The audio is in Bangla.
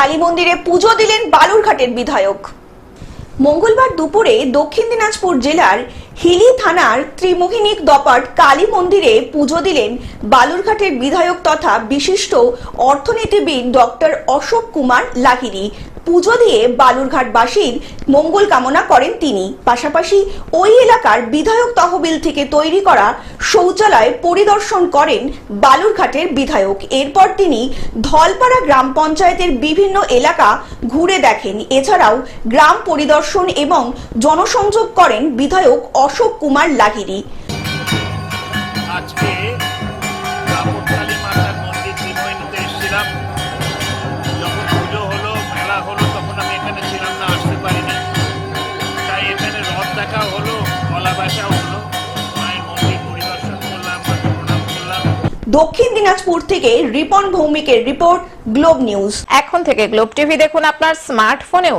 কালী মন্দিরে পুজো দিলেন বালুরঘাটের বিধায়ক। মঙ্গলবার দুপুরে দক্ষিণ দিনাজপুর জেলার হিলি থানার ত্রিমোহিনীক দপাট কালী মন্দিরে পুজো দিলেন বালুরঘাটের বিধায়ক তথা বিশিষ্ট অর্থনীতিবিদ ডক্টর অশোক কুমার লাহিড়ী। পুজো দিয়ে বালুরঘাটবাসীর মঙ্গল কামনা করেন তিনি। পাশাপাশি ওই এলাকার বিধায়ক তহবিল থেকে তৈরি করা শৌচালয় পরিদর্শন করেন বালুরঘাটের বিধায়ক। এরপর তিনি ধলপাড়া গ্রাম পঞ্চায়েতের বিভিন্ন এলাকা ঘুরে দেখেন। এছাড়াও গ্রাম পরিদর্শন এবং জনসংযোগ করেন বিধায়ক অশোক কুমার লাহিড়ী আজকে কালী মাতার মন্দির ত্রিমোহিনীতে এসেছিলাম। যখন পুজো হলো মেলা হলো তখন আমি এখানে ছিলাম না আসতে পারিনি। তাই এখানে রথ দেখা হলো গলা বাসাও হলো। মায়ের মন্দির পরিদর্শন করলাম করলাম। দক্ষিণ দিনাজপুর থেকে রিপন ভৌমিকের রিপোর্ট গ্লোব নিউজ। এখন থেকে গ্লোব টিভি দেখুন আপনার স্মার্টফোনেও।